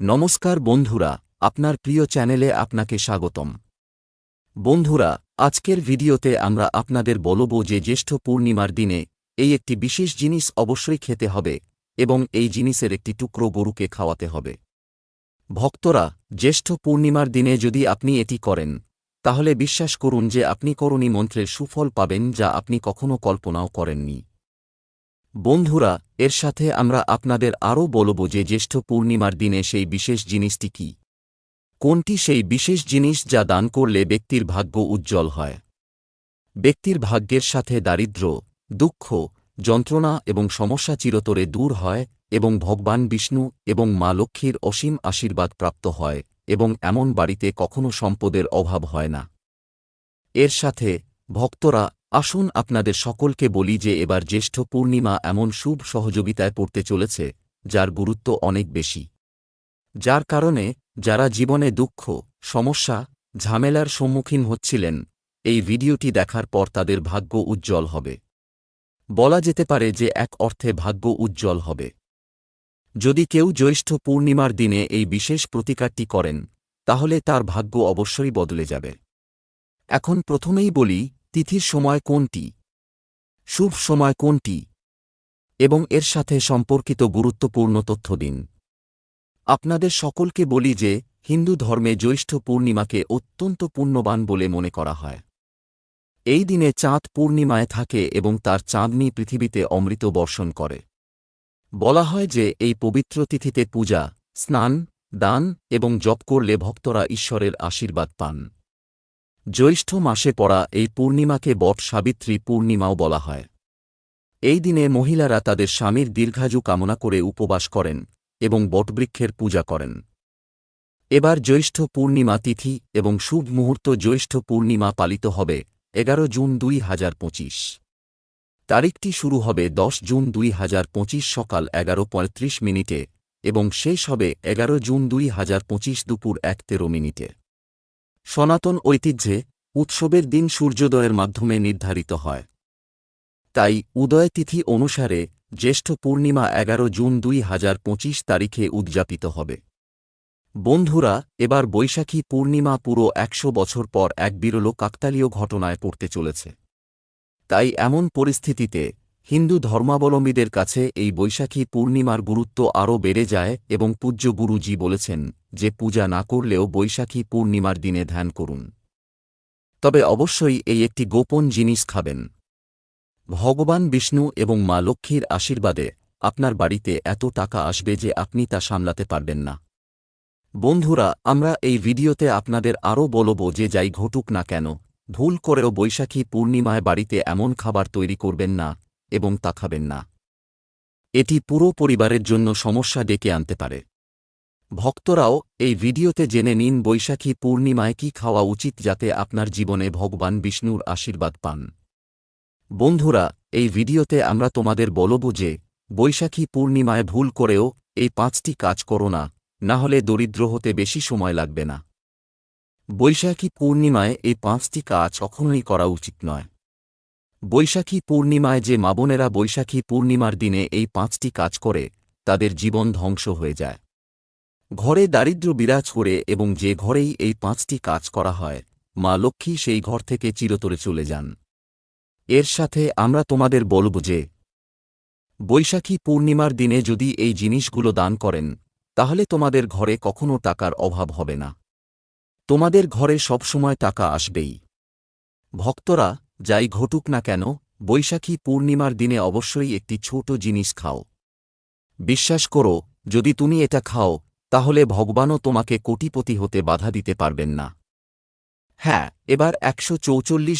নমস্কার বন্ধুরা, আপনার প্রিয় চ্যানেলে আপনাকে স্বাগতম। বন্ধুরা, আজকের ভিডিওতে আমরা আপনাদের বলব যে জ্যেষ্ঠ পূর্ণিমার দিনে এই একটি বিশেষ জিনিস অবশ্যই খেতে হবে এবং এই জিনিসের একটি টুকরো গরুকে খাওয়াতে হবে। ভক্তরা, জ্যেষ্ঠ পূর্ণিমার দিনে যদি আপনি এটি করেন, তাহলে বিশ্বাস করুন যে আপনি করণী মন্ত্রের সুফল পাবেন যা আপনি কখনও কল্পনাও করেননি। বন্ধুরা, এর সাথে আমরা আপনাদের আরও বলব যে জ্যেষ্ঠ পূর্ণিমার দিনে সেই বিশেষ জিনিসটি কি। কোনটি সেই বিশেষ জিনিস যা দান করলে ব্যক্তির ভাগ্য উজ্জ্বল হয়। ব্যক্তির ভাগ্যের সাথে দারিদ্র্য দুঃখ, যন্ত্রণা এবং সমস্যা চিরতরে দূর হয় এবং ভগবান বিষ্ণু এবং মা লক্ষ্মীর অসীম আশীর্বাদ প্রাপ্ত হয় এবং এমন বাড়িতে কখনো সম্পদের অভাব হয় না। এর সাথে ভক্তরা আসুন আপনাদের সকলকে বলি যে এবার জ্যেষ্ঠ পূর্ণিমা এমন শুভ সহযোগিতায় পড়তে চলেছে, যার গুরুত্ব অনেক বেশি। যার কারণে, যারা জীবনে দুঃখ, সমস্যা, ঝামেলার সম্মুখীন হচ্ছিলেন, এই ভিডিওটি দেখার পর তাদের ভাগ্য উজ্জ্বল হবে। বলা যেতে পারে যে এক অর্থে ভাগ্য উজ্জ্বল হবে। যদি কেউ জ্যৈষ্ঠ পূর্ণিমার দিনে এই বিশেষ প্রতিকারটি করেন, তাহলে তার ভাগ্য অবশ্যই বদলে যাবে। এখন প্রথমেই বলি তিথির সময় কোনটি? শুভ সময় কোনটি? এবং এর সাথে সম্পর্কিত গুরুত্বপূর্ণ তথ্য দিন। আপনাদের সকলকে বলি যে, হিন্দু ধর্মে জ্যৈষ্ঠ পূর্ণিমাকে অত্যন্ত পুণ্যবান বলে মনে করা হয়। এই দিনে চাঁদ পূর্ণিমায় থাকে এবং তার চাঁদনি পৃথিবীতে অমৃত বর্ষণ করে। বলা হয় যে, এই পবিত্র তিথিতে পূজা, স্নান, দান এবং জপ করলে ভক্তরা ঈশ্বরের আশীর্বাদ পান। জ্যৈষ্ঠ মাসে পড়া এই পূর্ণিমাকে বট সাবিত্রী পূর্ণিমাও বলা হয়। এই দিনে মহিলারা তাদের স্বামীর দীর্ঘায়ু কামনা করে উপবাস করেন এবং বটবৃক্ষের পূজা করেন। এবার জ্যৈষ্ঠ পূর্ণিমা তিথি এবং শুভ মুহূর্ত জ্যৈষ্ঠ পূর্ণিমা পালিত হবে এগারো জুন দুই হাজার পঁচিশ। তারিখটি শুরু হবে দশ জুন দুই হাজার পঁচিশ সকাল এগারো পঁয়ত্রিশ মিনিটে এবং শেষ হবে এগারো জুন দুই হাজার পঁচিশ দুপুর এক তেরো মিনিটে। সনাতন ঐতিহ্যে উৎসবের দিন সূর্যোদয়ের মাধ্যমে নির্ধারিত হয়। তাই উদয় তিথি অনুসারে জ্যেষ্ঠ পূর্ণিমা এগারো জুন দুই হাজার পঁচিশ তারিখে উদযাপিত হবে। বন্ধুরা, এবার বৈশাখী পূর্ণিমা পুরো একশো বছর পর এক বিরল কাকতালীয় ঘটনায় পড়তে চলেছে। তাই এমন পরিস্থিতিতে হিন্দু ধর্মাবলম্বীদের কাছে এই বৈশাখী পূর্ণিমার গুরুত্ব আরও বেড়ে যায় এবং পূজ্য গুরুজি বলেছেন যে পূজা না করলেও বৈশাখী পূর্ণিমার দিনে ধ্যান করুন। তবে অবশ্যই এই একটি গোপন জিনিস খাবেন। ভগবান বিষ্ণু এবং মা লক্ষ্মীর আশীর্বাদে আপনার বাড়িতে এত টাকা আসবে যে আপনি তা সামলাতে পারবেন না। বন্ধুরা, আমরা এই ভিডিওতে আপনাদের আরও বলব যে যাই ঘটুক না কেন, ভুল করেও বৈশাখী পূর্ণিমায় বাড়িতে এমন খাবার তৈরি করবেন না এবং তা খাবেন না। এটি পুরো পরিবারের জন্য সমস্যা ডেকে আনতে পারে। ভক্তরাও এই ভিডিওতে জেনে নিন বৈশাখী পূর্ণিমায় কি খাওয়া উচিত যাতে আপনার জীবনে ভগবান বিষ্ণুর আশীর্বাদ পান। বন্ধুরা, এই ভিডিওতে আমরা তোমাদের বলব যে, বৈশাখী পূর্ণিমায় ভুল করেও এই পাঁচটি কাজ করো না না হলে দরিদ্র হতে বেশি সময় লাগবে না। বৈশাখী পূর্ণিমায় এই পাঁচটি কাজ কখনোই করা উচিত নয়। বৈশাখী পূর্ণিমায় যে মাবনেরা বৈশাখী পূর্ণিমার দিনে এই পাঁচটি কাজ করে, তাদের জীবন ধ্বংস হয়ে যায়। ঘরে দারিদ্র্য বিরাজ করে এবং যে ঘরেই এই পাঁচটি কাজ করা হয়, মা লক্ষ্মী সেই ঘর থেকে চিরতরে চলে যান। এর সাথে আমরা তোমাদের বলব যে, বৈশাখী পূর্ণিমার দিনে যদি এই জিনিসগুলো দান করেন, তাহলে তোমাদের ঘরে কখনো টাকার অভাব হবে না। তোমাদের ঘরে সবসময় টাকা আসবেই। ভক্তরা, যাই ঘটুক না কেন, বৈশাখী পূর্ণিমার দিনে অবশ্যই একটি ছোট জিনিস খাও। বিশ্বাস করো, যদি তুমি এটা খাও তাহলে ভগবানও তোমাকে কোটিপতি হতে বাধা দিতে পারবেন না। হ্যাঁ এবার একশো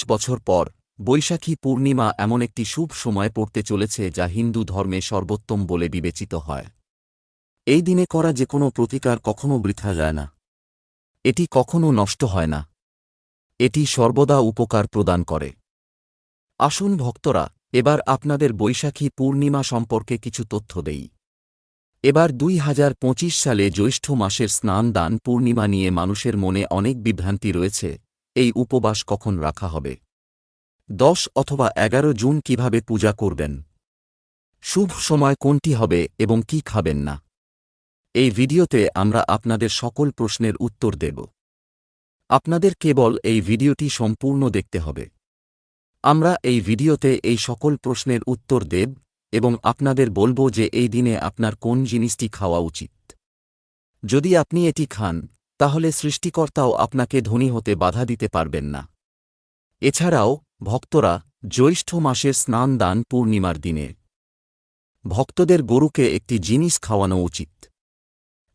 বছর পর বৈশাখী পূর্ণিমা এমন একটি শুভ সময় পড়তে চলেছে যা হিন্দু ধর্মে সর্বোত্তম বলে বিবেচিত হয়। এই দিনে করা যে কোনো প্রতিকার কখনো বৃথা যায় না। এটি কখনো নষ্ট হয় না। এটি সর্বদা উপকার প্রদান করে। আসুন ভক্তরা, এবার আপনাদের বৈশাখী পূর্ণিমা সম্পর্কে কিছু তথ্য দেই। এবার দুই হাজার পঁচিশ সালে জ্যৈষ্ঠ মাসের স্নান দান পূর্ণিমা নিয়ে মানুষের মনে অনেক বিভ্রান্তি রয়েছে, এই উপবাস কখন রাখা হবে? দশ অথবা এগারো জুন কীভাবে পূজা করবেন? শুভ সময় কোনটি হবে এবং কি খাবেন না? এই ভিডিওতে আমরা আপনাদের সকল প্রশ্নের উত্তর দেব। আপনাদের কেবল এই ভিডিওটি সম্পূর্ণ দেখতে হবে। আমরা এই ভিডিওতে এই সকল প্রশ্নের উত্তর দেব এবং আপনাদের বলব যে এই দিনে আপনার কোন জিনিসটি খাওয়া উচিত। যদি আপনি এটি খান, তাহলে সৃষ্টিকর্তাও আপনাকে ধনী হতে বাধা দিতে পারবেন না। এছাড়াও, ভক্তরা জ্যৈষ্ঠ মাসের স্নান দান পূর্ণিমার দিনে। ভক্তদের গরুকে একটি জিনিস খাওয়ানো উচিত।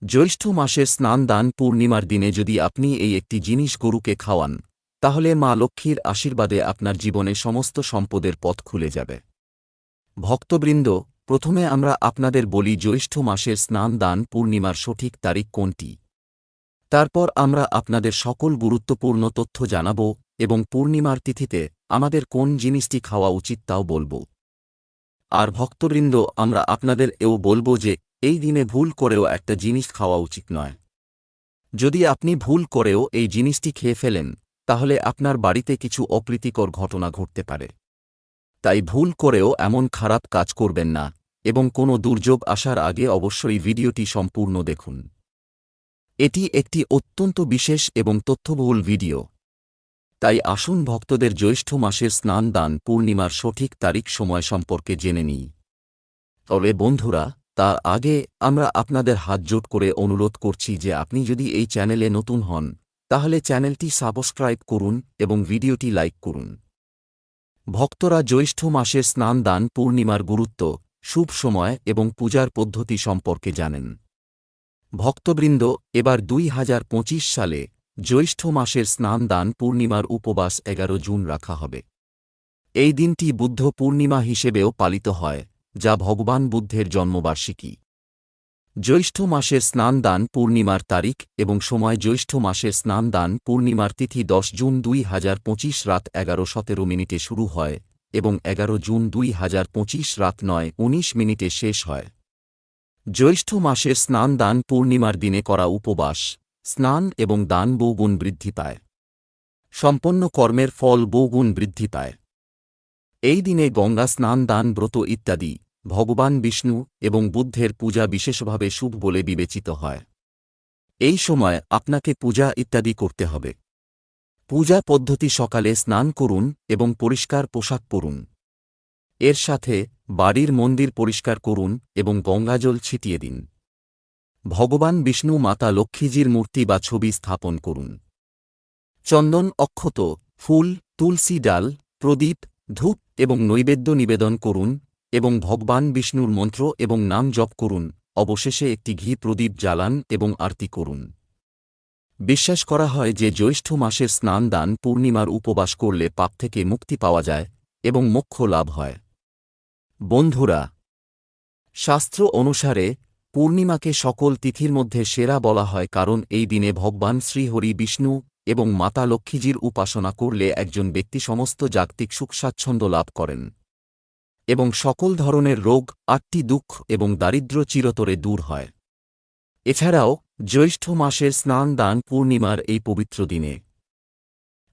জ্যৈষ্ঠ মাসের স্নান দান পূর্ণিমার দিনে যদি আপনি এই একটি জিনিস গরুকে খাওয়ান, তাহলে মা লক্ষ্মীর আশীর্বাদে আপনার জীবনে সমস্ত সম্পদের পথ খুলে যাবে। ভক্তবৃন্দ, প্রথমে আমরা আপনাদের বলি জ্যৈষ্ঠ মাসের স্নান দান পূর্ণিমার সঠিক তারিখ কোনটি। তারপর আমরা আপনাদের সকল গুরুত্বপূর্ণ তথ্য জানাব এবং পূর্ণিমার তিথিতে আমাদের কোন জিনিসটি খাওয়া উচিত তাও বলব। আর ভক্তবৃন্দ, আমরা আপনাদের এও বলব যে, এই দিনে ভুল করেও একটা জিনিস খাওয়া উচিত নয়। যদি আপনি ভুল করেও এই জিনিসটি খেয়ে ফেলেন, তাহলে আপনার বাড়িতে কিছু অপ্রীতিকর ঘটনা ঘটতে পারে। তাই ভুল করেও এমন খারাপ কাজ করবেন না, এবং কোনো দুর্যোগ আসার আগে অবশ্যই ভিডিওটি সম্পূর্ণ দেখুন। এটি একটি অত্যন্ত বিশেষ এবং তথ্যবহুল ভিডিও। তাই আসুন ভক্তদের জ্যৈষ্ঠ মাসের স্নান দান পূর্ণিমার সঠিক তারিখ সময় সম্পর্কে জেনে নিই। তবে বন্ধুরা, তার আগে আমরা আপনাদের হাত জোট করে অনুরোধ করছি যে আপনি যদি এই চ্যানেলে নতুন হন, তাহলে চ্যানেলটি সাবস্ক্রাইব করুন এবং ভিডিওটি লাইক করুন। ভক্তরা জ্যৈষ্ঠ মাসের স্নান দান, পূর্ণিমার গুরুত্ব, শুভ সময় এবং পূজার পদ্ধতি সম্পর্কে জানেন। ভক্তবৃন্দ, এবার দুই হাজার পঁচিশ সালে জ্যৈষ্ঠ মাসের স্নান দান, পূর্ণিমার উপবাস এগারো জুন রাখা হবে। এই দিনটি বুদ্ধ পূর্ণিমা হিসেবেও পালিত হয়, যা ভগবান বুদ্ধের জন্মবার্ষিকী। জ্যৈষ্ঠ মাসের স্নান দান পূর্ণিমার তারিখ এবং সময় জ্যৈষ্ঠ মাসের স্নান দান পূর্ণিমার তিথি দশ জুন দুই হাজার পঁচিশ রাত এগারো সতেরো মিনিটে শুরু হয় এবং এগারো জুন দুই হাজার পঁচিশ রাত নয় উনিশ মিনিটে শেষ হয়। জ্যৈষ্ঠ মাসের স্নান দান পূর্ণিমার দিনে করা উপবাস, স্নান এবং দান বহুগুণ বৃদ্ধি পায়। সম্পন্ন কর্মের ফল বহুগুণ বৃদ্ধি পায়। এই দিনে গঙ্গা স্নান দান ব্রত ইত্যাদি ভগবান বিষ্ণু এবং বুদ্ধের পূজা বিশেষভাবে শুভ বলে বিবেচিত হয়। এই সময় আপনাকে পূজা ইত্যাদি করতে হবে। পূজা পদ্ধতি সকালে স্নান করুন এবং পরিষ্কার পোশাক পরুন। এর সাথে বাড়ির মন্দির পরিষ্কার করুন এবং গঙ্গাজল ছিটিয়ে দিন। ভগবান বিষ্ণু মাতা লক্ষ্মীজির মূর্তি বা ছবি স্থাপন করুন। চন্দন, অক্ষত, ফুল, তুলসী ডাল, প্রদীপ, ধূপ এবং নৈবেদ্য নিবেদন করুন এবং ভগবান বিষ্ণুর মন্ত্র এবং নাম জপ করুন, অবশেষে একটি ঘি প্রদীপ জ্বালান এবং আরতি করুন। বিশ্বাস করা হয় যে জ্যৈষ্ঠ মাসের স্নান দান পূর্ণিমার উপবাস করলে পাপ থেকে মুক্তি পাওয়া যায় এবং মোক্ষ লাভ হয়। বন্ধুরা, শাস্ত্র অনুসারে পূর্ণিমাকে সকল তিথির মধ্যে সেরা বলা হয় কারণ এই দিনে ভগবান শ্রীহরি বিষ্ণু এবং মাতা লক্ষ্মীজির উপাসনা করলে একজন ব্যক্তি সমস্ত জাগতিক সুখ স্বাচ্ছন্দ্য লাভ করেন। এবং সকল ধরনের রোগ, আটটি দুঃখ এবং দারিদ্র চিরতরে দূর হয়। এছাড়াও, জ্যৈষ্ঠ মাসের স্নান দান পূর্ণিমার এই পবিত্র দিনে।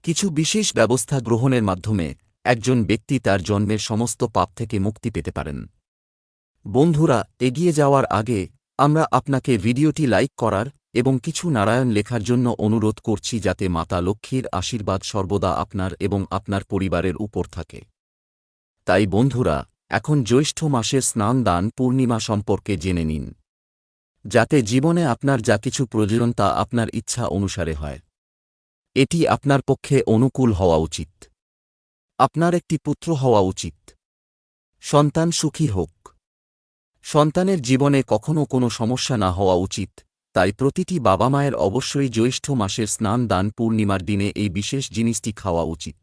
কিছু বিশেষ ব্যবস্থা গ্রহণের মাধ্যমে একজন ব্যক্তি তার জন্মের সমস্ত পাপ থেকে মুক্তি পেতে পারেন। বন্ধুরা, এগিয়ে যাওয়ার আগে আমরা আপনাকে ভিডিওটি লাইক করার এবং কিছু নারায়ণ লেখার জন্য অনুরোধ করছি যাতে মাতা লক্ষ্মীর আশীর্বাদ সর্বদা আপনার এবং আপনার পরিবারের উপর থাকে। তাই বন্ধুরা, এখন জ্যৈষ্ঠ মাসের স্নান দান পূর্ণিমা সম্পর্কে জেনে নিন। যাতে জীবনে আপনার যা কিছু প্রয়োজন তা আপনার ইচ্ছা অনুসারে হয়। এটি আপনার পক্ষে অনুকূল হওয়া উচিত। আপনার একটি পুত্র হওয়া উচিত। সন্তান সুখী হোক। সন্তানের জীবনে কখনও কোনো সমস্যা না হওয়া উচিত, তাই প্রতিটি বাবা মায়ের অবশ্যই জ্যৈষ্ঠ মাসের স্নান দান পূর্ণিমার দিনে এই বিশেষ জিনিসটি খাওয়া উচিত।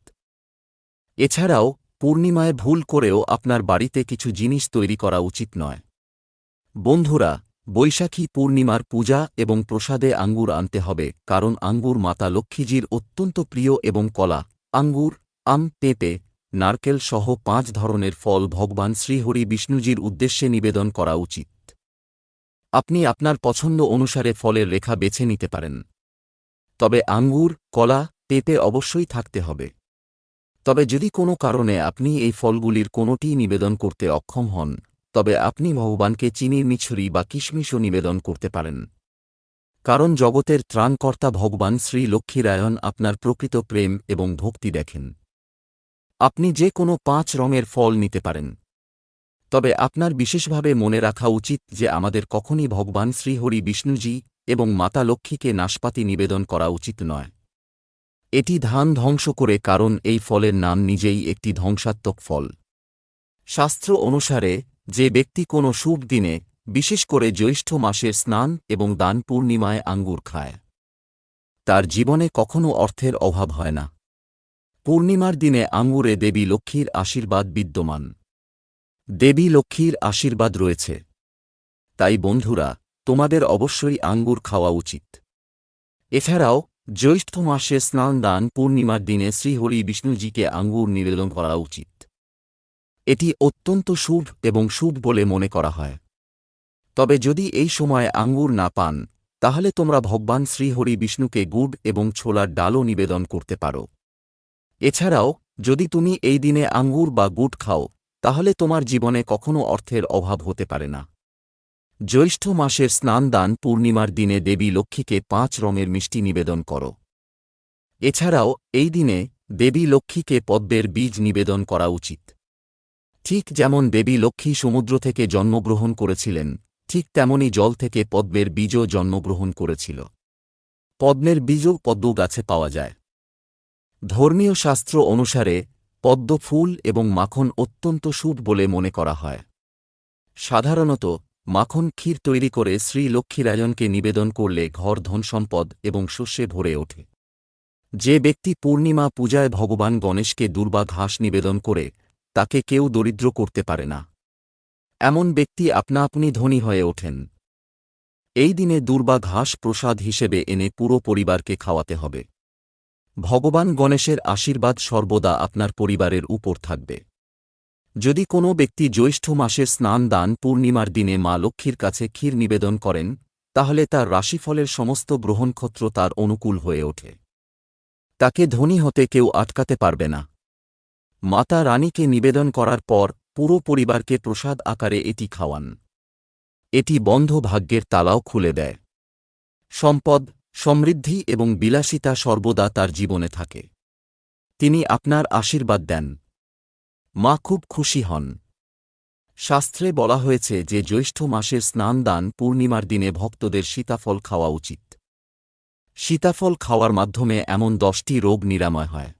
এছাড়াও পূর্ণিমায় ভুল করেও আপনার বাড়িতে কিছু জিনিস তৈরি করা উচিত নয়। বন্ধুরা, বৈশাখী পূর্ণিমার পূজা এবং প্রসাদে আঙ্গুর আনতে হবে, কারণ আঙ্গুর মাতা লক্ষ্মীজির অত্যন্ত প্রিয় এবং কলা। আঙ্গুর, আম, পেঁপে, নারকেল সহ পাঁচ ধরনের ফল ভগবান শ্রীহরি বিষ্ণুজির উদ্দেশ্যে নিবেদন করা উচিত। আপনি আপনার পছন্দ অনুসারে ফলের রেখা বেছে নিতে পারেন। তবে আঙ্গুর, কলা, পেঁপে অবশ্যই থাকতে হবে। তবে যদি কোনো কারণে আপনি এই ফলগুলির কোনোটিই নিবেদন করতে অক্ষম হন, তবে আপনি ভগবানকে চিনির মিছরি বা কিশমিশও নিবেদন করতে পারেন। কারণ জগতের ত্রাণকর্তা ভগবান শ্রী লক্ষ্মীরায়ণ আপনার প্রকৃত প্রেম এবং ভক্তি দেখেন। আপনি যে কোনো পাঁচ রঙের ফল নিতে পারেন। তবে আপনার বিশেষভাবে মনে রাখা উচিত যে আমাদের কখনই ভগবান শ্রীহরি বিষ্ণুজি এবং মাতা লক্ষ্মীকে নাশপাতি নিবেদন করা উচিত নয়। এটি ধান ধ্বংস করে কারণ এই ফলের নাম নিজেই একটি ধ্বংসাত্মক ফল। শাস্ত্র অনুসারে, যে ব্যক্তি কোনো শুভ দিনে, বিশেষ করে জ্যৈষ্ঠ মাসের স্নান এবং দান পূর্ণিমায় আঙ্গুর খায়। তার জীবনে কখনও অর্থের অভাব হয় না। পূর্ণিমার দিনে আঙ্গুরে দেবী লক্ষ্মীর আশীর্বাদ বিদ্যমান। দেবী লক্ষ্মীর আশীর্বাদ রয়েছে। তাই বন্ধুরা, তোমাদের অবশ্যই আঙ্গুর খাওয়া উচিত। এছাড়াও জ্যৈষ্ঠ মাসে স্নান দান পূর্ণিমার দিনে শ্রীহরি বিষ্ণুজিকে আঙ্গুর নিবেদন করা উচিত। এটি অত্যন্ত শুভ এবং শুভ বলে মনে করা হয়। তবে যদি এই সময় আঙ্গুর না পান, তাহলে তোমরা ভগবান শ্রীহরি বিষ্ণুকে গুড় এবং ছোলার ডালও নিবেদন করতে পারো। এছাড়াও, যদি তুমি এই দিনে আঙ্গুর বা গুড় খাও, তাহলে তোমার জীবনে কখনও অর্থের অভাব হতে পারে না। জ্যৈষ্ঠ মাসের স্নান দান পূর্ণিমার দিনে দেবী লক্ষ্মীকে পাঁচ রঙের মিষ্টি নিবেদন কর। এছাড়াও, এই দিনে দেবী লক্ষ্মীকে পদ্মের বীজ নিবেদন করা উচিত। ঠিক যেমন দেবী লক্ষ্মী সমুদ্র থেকে জন্মগ্রহণ করেছিলেন, ঠিক তেমনি জল থেকে পদ্মের বীজও জন্মগ্রহণ করেছিল। পদ্মের বীজও পদ্ম গাছে পাওয়া যায়। ধর্মীয় শাস্ত্র অনুসারে, পদ্ম ফুল এবং মাখন অত্যন্ত শুভ বলে মনে করা হয়। সাধারণত মাখন ক্ষীর তৈরি করে শ্রী লক্ষ্মীরাজনকে নিবেদন করলে ঘর ধনসম্পদ এবং শস্যে ভরে ওঠে। যে ব্যক্তি পূর্ণিমা পূজায় ভগবান গণেশকে দুর্বা ঘাস নিবেদন করে, তাকে কেউ দরিদ্র করতে পারে না। এমন ব্যক্তি আপনা আপনি ধনী হয়ে ওঠেন। এই দিনে দুর্বা ঘাস প্রসাদ হিসেবে এনে পুরো পরিবারকে খাওয়াতে হবে। ভগবান গণেশের আশীর্বাদ সর্বদা আপনার পরিবারের উপর থাকবে। যদি কোনো ব্যক্তি জ্যৈষ্ঠ মাসের স্নান দান পূর্ণিমার দিনে মা লক্ষ্মীর কাছে ক্ষীর নিবেদন করেন, তাহলে তার রাশিফলের সমস্ত গ্রহণক্ষত্র তার অনুকূল হয়ে ওঠে। তাকে ধনী হতে কেউ আটকাতে পারবে না। মাতা রানীকে নিবেদন করার পর পুরো পরিবারকে প্রসাদ আকারে এটি খাওয়ান। এটি বন্ধ ভাগ্যের তালাও খুলে দেয়। সম্পদ, সমৃদ্ধি এবং বিলাসিতা সর্বদা তার জীবনে থাকে। তিনি আপনার আশীর্বাদ দেন। মা খুব খুশি হন। শাস্ত্রে বলা হয়েছে যে জ্যৈষ্ঠ মাসের স্নান দান পূর্ণিমার দিনে ভক্তদের সীতাফল খাওয়া উচিত। সীতাফল খাওয়ার মাধ্যমে এমন দশটি রোগ নিরাময় হয়।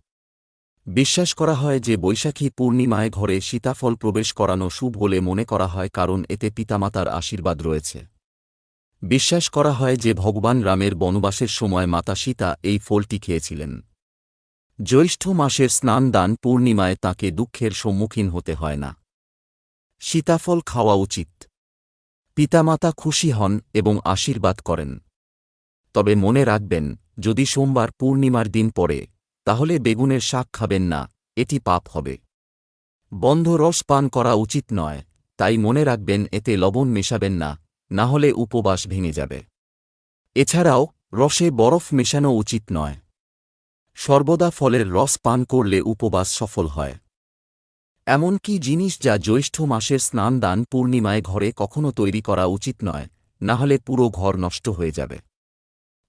বিশ্বাস করা হয় যে বৈশাখী পূর্ণিমায় ঘরে সীতাফল প্রবেশ করানো শুভ বলে মনে করা হয় কারণ এতে পিতামাতার আশীর্বাদ রয়েছে। বিশ্বাস করা হয় যে ভগবান রামের বনবাসের সময় মাতা সীতা এই ফলটি খেয়েছিলেন। জ্যৈষ্ঠ মাসের স্নানদান পূর্ণিমায় তাকে দুঃখের সম্মুখীন হতে হয় না। সীতাফল খাওয়া উচিত। পিতামাতা খুশি হন এবং আশীর্বাদ করেন। তবে মনে রাখবেন, যদি সোমবার পূর্ণিমার দিন পড়ে, তাহলে বেগুনের শাক খাবেন না, এটি পাপ হবে। বন্ধ রস পান করা উচিত নয়, তাই মনে রাখবেন এতে লবণ মেশাবেন না না হলে উপবাস ভেঙে যাবে। এছাড়াও, রসে বরফ মেশানো উচিত নয়। সর্বদা ফলের রস পান করলে উপবাস সফল হয়। এমন কি জিনিস যা জ্যৈষ্ঠ মাসের স্নান দান পূর্ণিমায় ঘরে কখনো তৈরি করা উচিত নয় না হলে পুরো ঘর নষ্ট হয়ে যাবে।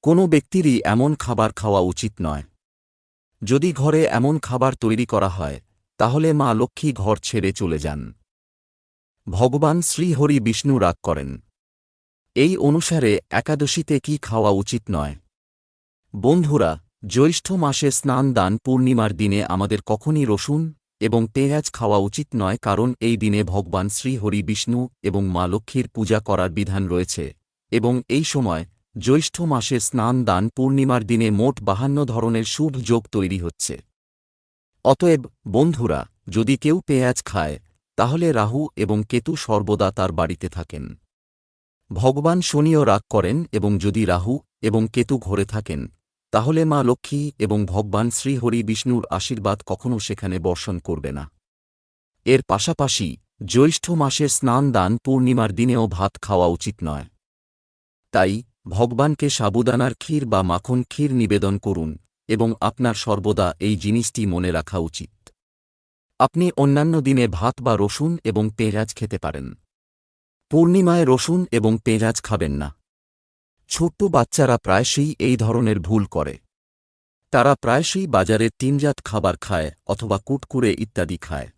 কোনো ব্যক্তিরই এমন খাবার খাওয়া উচিত নয়। যদি ঘরে এমন খাবার তৈরি করা হয়, তাহলে মা লক্ষ্মী ঘর ছেড়ে চলে যান। ভগবান শ্রীহরি বিষ্ণু রাগ করেন। এই অনুসারে একাদশীতে কি খাওয়া উচিত নয়? বন্ধুরা জ্যৈষ্ঠ মাসে স্নান দান পূর্ণিমার দিনে আমাদের কখনই রসুন এবং পেঁয়াজ খাওয়া উচিত নয়, কারণ এই দিনে ভগবান শ্রীহরি বিষ্ণু এবং মা লক্ষ্মীর পূজা করার বিধান রয়েছে। এবং এই সময় জ্যৈষ্ঠ মাসে স্নান দান পূর্ণিমার দিনে মোট বাহান্ন ধরনের শুভ যোগ তৈরি হচ্ছে। অতএব, বন্ধুরা, যদি কেউ পেঁয়াজ খায়, তাহলে রাহু এবং কেতু সর্বদা তার বাড়িতে থাকেন। ভগবান শনিও রাগ করেন এবং যদি রাহু এবং কেতু ঘরে থাকেন তাহলে মা লক্ষ্মী এবং ভগবান শ্রীহরি বিষ্ণুর আশীর্বাদ কখনও সেখানে বর্ষণ করবে না। এর পাশাপাশি জ্যৈষ্ঠ মাসের স্নান দান পূর্ণিমার দিনেও ভাত খাওয়া উচিত নয়। তাই ভগবানকে সাবুদানার ক্ষীর বা মাখন ক্ষীর নিবেদন করুন এবং আপনার সর্বদা এই জিনিসটি মনে রাখা উচিত। আপনি অন্যান্য দিনে ভাত বা রসুন এবং পেঁয়াজ খেতে পারেন। পূর্ণিমায় রসুন এবং পেঁয়াজ খাবেন না। ছোট্ট বাচ্চারা প্রায়শই এই ধরনের ভুল করে। তারা প্রায়শই বাজারে তিনজাত খাবার খায় অথবা কুটকুরে ইত্যাদি খায়।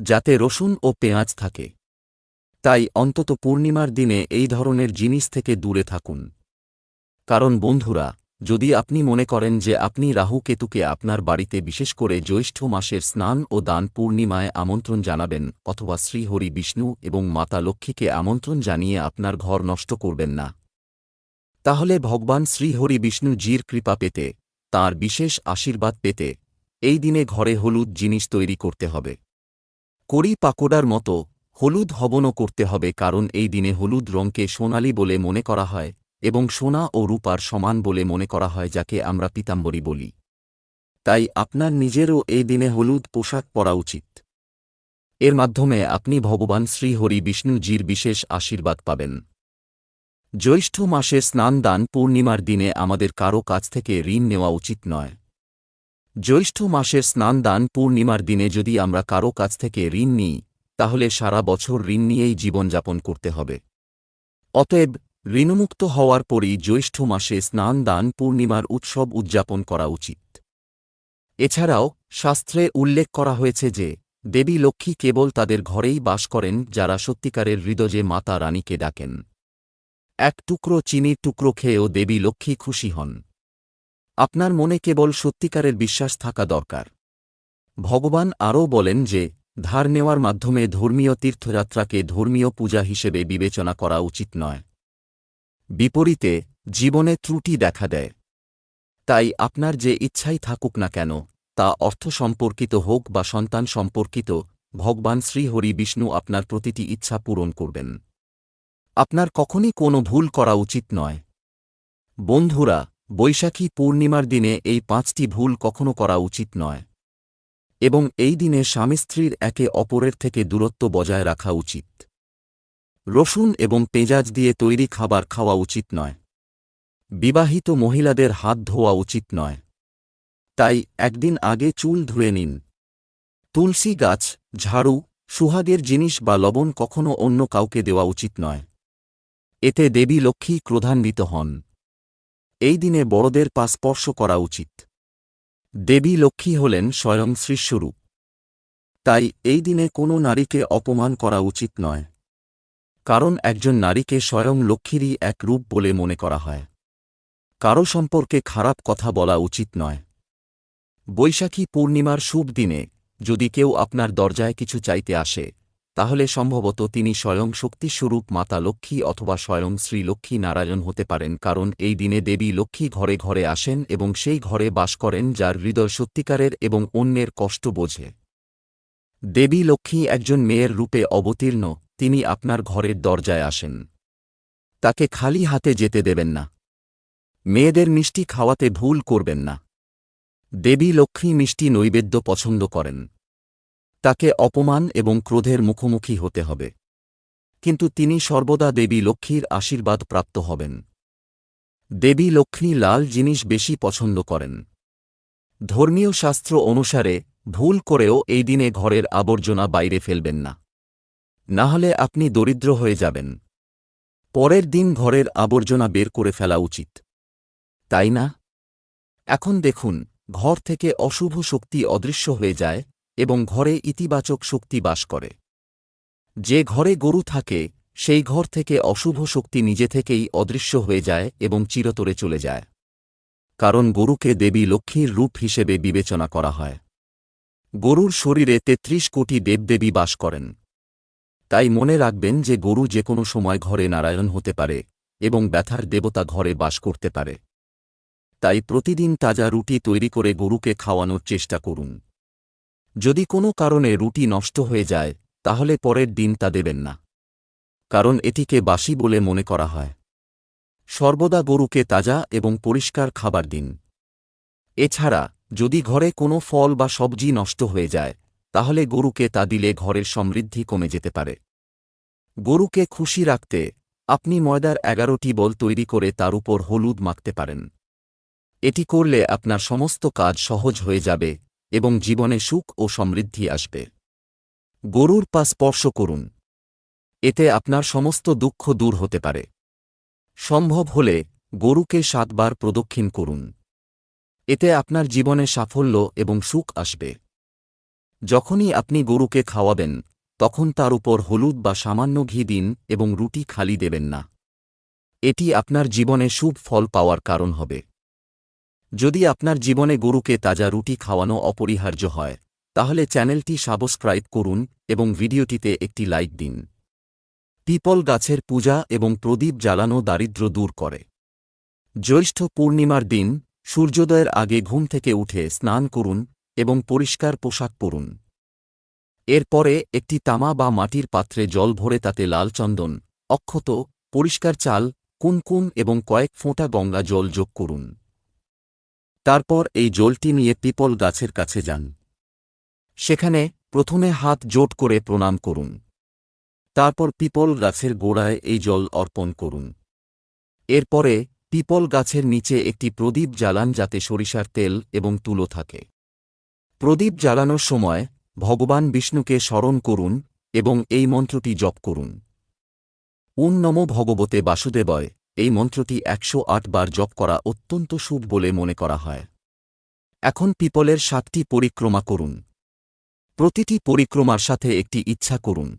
যাতে রসুন ও পেঁয়াজ থাকে। তাই অন্তত পূর্ণিমার দিনে এই ধরনের জিনিস থেকে দূরে থাকুন। কারণ বন্ধুরা, যদি আপনি মনে করেন যে আপনি রাহু কেতুকে আপনার বাড়িতে বিশেষ করে জ্যৈষ্ঠ মাসের স্নান ও দান পূর্ণিমায় আমন্ত্রণ জানাবেন অথবা শ্রীহরি বিষ্ণু এবং মাতা লক্ষ্মীকে আমন্ত্রণ জানিয়ে আপনার ঘর নষ্ট করবেন না। তাহলে ভগবান শ্রীহরি বিষ্ণু জির কৃপা পেতে, তার বিশেষ আশীর্বাদ পেতে, এই দিনে ঘরে হলুদ জিনিস তৈরি করতে হবে। কড়ি পাকোড়ার মতো হলুদ হবনও করতে হবে কারণ এই দিনে হলুদ রঙকে সোনালি বলে মনে করা হয় এবং সোনা ও রূপার সমান বলে মনে করা হয় যাকে আমরা পিতাম্বরী বলি। তাই আপনার নিজেরও এই দিনে হলুদ পোশাক পরা উচিত। এর মাধ্যমে আপনি ভগবান শ্রীহরি বিষ্ণুজির বিশেষ আশীর্বাদ পাবেন। জ্যৈষ্ঠ মাসে স্নান দান পূর্ণিমার দিনে আমাদের কারও কাছ থেকে ঋণ নেওয়া উচিত নয়। জ্যৈষ্ঠ মাসের স্নান দান পূর্ণিমার দিনে যদি আমরা কারও কাছ থেকে ঋণ নিই, তাহলে সারা বছর ঋণ নিয়েই জীবনযাপন করতে হবে। অতএব, ঋণমুক্ত হওয়ার পরই জ্যৈষ্ঠ মাসে স্নান দান পূর্ণিমার উৎসব উদযাপন করা উচিত। এছাড়াও, শাস্ত্রে উল্লেখ করা হয়েছে যে, দেবী লক্ষ্মী কেবল তাদের ঘরেই বাস করেন যারা সত্যিকারের হৃদয়ে মাতা রানীকে ডাকেন। এক টুকরো চিনির টুকরো খেয়েও দেবী লক্ষ্মী খুশি হন। আপনার মনে কেবল সত্যিকারের বিশ্বাস থাকা দরকার। ভগবান আরও বলেন যে, ধার নেওয়ার মাধ্যমে ধর্মীয় তীর্থযাত্রাকে ধর্মীয় পূজা হিসেবে বিবেচনা করা উচিত নয়। বিপরীতে, জীবনে ত্রুটি দেখা দেয়। তাই আপনার যে ইচ্ছাই থাকুক না কেন, তা অর্থ সম্পর্কিত হোক বা সন্তান সম্পর্কিত, ভগবান শ্রীহরি বিষ্ণু আপনার প্রতিটি ইচ্ছা পূরণ করবেন। আপনার কখনই কোনো ভুল করা উচিত নয়। বন্ধুরা, বৈশাখী পূর্ণিমার দিনে এই পাঁচটি ভুল কখনো করা উচিত নয়। এবং এই দিনে স্বামী স্ত্রীর একে অপরের থেকে দূরত্ব বজায় রাখা উচিত। রসুন এবং পেঁয়াজ দিয়ে তৈরি খাবার খাওয়া উচিত নয়। বিবাহিত মহিলাদের হাত ধোয়া উচিত নয়। তাই একদিন আগে চুল ধুয়ে নিন। তুলসী গাছ, ঝাড়ু, সুহাগের জিনিস বা লবণ কখনো অন্য কাউকে দেওয়া উচিত নয়। এতে দেবী লক্ষ্মী ক্রোধান্বিত হন। এই দিনে বড়দের পা স্পর্শ করা উচিত। দেবী লক্ষ্মী হলেন স্বয়ং শ্রীস্বরূপ তাই এই দিনে কোনো নারীকে অপমান করা উচিত নয়। কারণ একজন নারীকে স্বয়ং লক্ষ্মীরই এক রূপ বলে মনে করা হয়। কারও সম্পর্কে খারাপ কথা বলা উচিত নয়। বৈশাখী পূর্ণিমার শুভ দিনে যদি কেউ আপনার দরজায় কিছু চাইতে আসে তাহলে সম্ভবত তিনি স্বয়ং শক্তিস্বরূপ মাতা লক্ষ্মী অথবা স্বয়ং শ্রী লক্ষ্মী নারায়ণ হতে পারেন, কারণ এই দিনে দেবী লক্ষ্মী ঘরে ঘরে আসেন এবং সেই ঘরে বাস করেন যার হৃদয় সত্যিকারের এবং অন্যের কষ্ট বোঝে। দেবী লক্ষ্মী একজন মেয়ের রূপে অবতীর্ণ, তিনি আপনার ঘরের দরজায় আসেন। তাকে খালি হাতে যেতে দেবেন না। মেয়েদের মিষ্টি খাওয়াতে ভুল করবেন না। দেবী লক্ষ্মী মিষ্টি নৈবেদ্য পছন্দ করেন। তাকে অপমান এবং ক্রোধের মুখোমুখি হতে হবে। কিন্তু তিনি সর্বদা দেবী লক্ষ্মীর আশীর্বাদ প্রাপ্ত হবেন। দেবী লক্ষ্মী লাল জিনিস বেশি পছন্দ করেন। ধর্মীয় শাস্ত্র অনুসারে, ভুল করেও এই দিনে ঘরের আবর্জনা বাইরে ফেলবেন না। না হলে আপনি দরিদ্র হয়ে যাবেন। পরের দিন ঘরের আবর্জনা বের করে ফেলা উচিত। তাই না? এখন দেখুন, ঘর থেকে অশুভ শক্তি অদৃশ্য হয়ে যায় এবং ঘরে ইতিবাচক শক্তি বাস করে। যে ঘরে গরু থাকে, সেই ঘর থেকে অশুভ শক্তি নিজে থেকেই অদৃশ্য হয়ে যায় এবং চিরতরে চলে যায়। কারণ গরুকে দেবী লক্ষ্মীর রূপ হিসেবে বিবেচনা করা হয়। গরুর শরীরে তেত্রিশ কোটি দেবদেবী বাস করেন। তাই মনে রাখবেন যে গরু যে কোনো সময় ঘরে নারায়ণ হতে পারে এবং ব্যথার দেবতা ঘরে বাস করতে পারে। তাই প্রতিদিন তাজা রুটি তৈরি করে গরুকে খাওয়ানোর চেষ্টা করুন। যদি কোনো কারণে রুটি নষ্ট হয়ে যায়, তাহলে পরের দিন তা দেবেন না। কারণ এটিকে বাসি বলে মনে করা হয়। সর্বদা গরুকে তাজা এবং পরিষ্কার খাবার দিন। এছাড়া, যদি ঘরে কোনো ফল বা সবজি নষ্ট হয়ে যায়, তাহলে গরুকে তা দিলে ঘরের সমৃদ্ধি কমে যেতে পারে। গরুকে খুশি রাখতে, আপনি ময়দার এগারোটি বল তৈরি করে তার উপর হলুদ মাখতে পারেন। এটি করলে আপনার সমস্ত কাজ সহজ হয়ে যাবে এবং জীবনে সুখ ও সমৃদ্ধি আসবে। গরুর পা স্পর্শ করুন। এতে আপনার সমস্ত দুঃখ দূর হতে পারে। সম্ভব হলে গরুকে সাতবার প্রদক্ষিণ করুন। এতে আপনার জীবনে সাফল্য এবং সুখ আসবে। যখনই আপনি গরুকে খাওয়াবেন, তখন তার উপর হলুদ বা সামান্য ঘি দিন এবং রুটি খালি দেবেন না। এটি আপনার জীবনে শুভ ফল পাওয়ার কারণ হবে। যদি আপনার জীবনে গরুকে তাজা রুটি খাওয়ানো অপরিহার্য হয়, তাহলে চ্যানেলটি সাবস্ক্রাইব করুন এবং ভিডিওটিতে একটি লাইক দিন। পিপল গাছের পূজা এবং প্রদীপ জ্বালানো দারিদ্র্য দূর করে। জ্যৈষ্ঠ পূর্ণিমার দিন, সূর্যোদয়ের আগে ঘুম থেকে উঠে স্নান করুন এবং পরিষ্কার পোশাক পরুন। এরপরে একটি তামা বা মাটির পাত্রে জল ভরে তাতে লাল চন্দন, অক্ষত, পরিষ্কার চাল কুমকুম এবং কয়েক ফোঁটা গঙ্গা জল যোগ করুন। তারপর এই জলটি নিয়ে পিপল গাছের কাছে যান। সেখানে প্রথমে হাত জোট করে প্রণাম করুন। তারপর পিপল গাছের গোড়ায় এই জল অর্পণ করুন। এরপরে পিপল গাছের নিচে একটি প্রদীপ জ্বালান যাতে সরিষার তেল এবং তুলো থাকে। প্রদীপ জ্বালানোর সময় ভগবান বিষ্ণুকে স্মরণ করুন এবং এই মন্ত্রটি জপ করুন। উন নম ভগবতে বাসুদেবয়। এই মন্ত্রটি একশো আট বার জপ করা অত্যন্ত শুভ বলে মনে করা হয়। এখন পিপলের সাতটি পরিক্রমা করুন। প্রতিটি পরিক্রমার সাথে একটি ইচ্ছা করুন।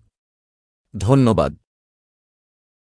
ধন্যবাদ।